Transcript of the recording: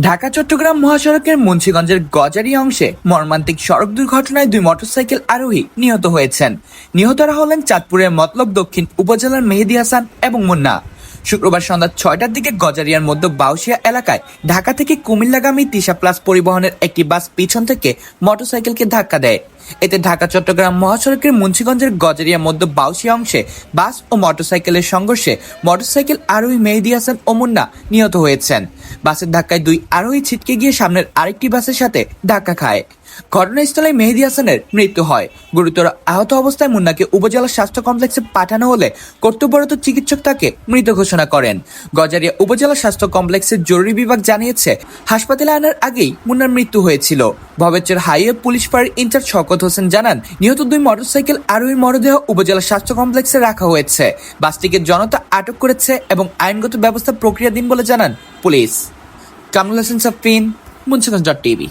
ঢাকা, চট্টগ্রাম মহাসড়কের মুন্সীগঞ্জের গজারি অংশে মর্মান্তিক সড়ক দুর্ঘটনায় দুই মোটরসাইকেল আরোহী নিহত হয়েছেন। নিহতরা হলেন চাঁদপুরের মতলব দক্ষিণ উপজেলার মেহেদি হাসান এবং মুন্না। শুক্রবার সন্ধ্যা ছয়টার দিকে গজারিয়ার মধ্য বাউসিয়া এলাকায় ঢাকা থেকে কুমিল্লাগামী তিশা প্লাস পরিবহনের একটি বাস পিছন থেকে মোটরসাইকেলকে ধাক্কা দেয়। এতে ঢাকা, চট্টগ্রাম, মহাসড়কের মুন্সিগঞ্জের গজারিয়া, মধ্য বাউসি অংশে বাস ও মোটরসাইকেলের সংঘর্ষে মোটরসাইকেল আরোহী মেহেদি হাসান ও মুন্না নিহত হয়েছেন। বাসের ধাক্কায় দুই আরোহী ছিটকে গিয়ে সামনের আরেকটি বাসের সাথে ধাক্কা খায়। ঘটনাস্থলে মেহেদি হাসানের মৃত্যু হয়। গুরুতর আহত অবস্থায় মুন্নাকে উপজেলা স্বাস্থ্য কমপ্লেক্সে পাঠানো হলে কর্তব্যরত চিকিৎসক তাকে মৃত ঘোষণা করেন। গজারিয়া উপজেলা স্বাস্থ্য কমপ্লেক্সের জরুরি বিভাগ জানিয়েছে, হাসপাতালে আনার আগেই মুন্নার মৃত্যু হয়েছিল। ভবেচর হাইওয়ে পুলিশ ফাঁড়ির ইনচার্জ শকত হোসেন জানান, নিহত দুই মোটরসাইকেল আরোহীর মরদেহ উপজেলা স্বাস্থ্য কমপ্লেক্সে রাখা হয়েছে। বাসটিকে জনতা আটক করেছে এবং আইনগত ব্যবস্থা প্রক্রিয়াধীন বলে জানান police. Kamrul Hasan Safin Munshiganj dot TV.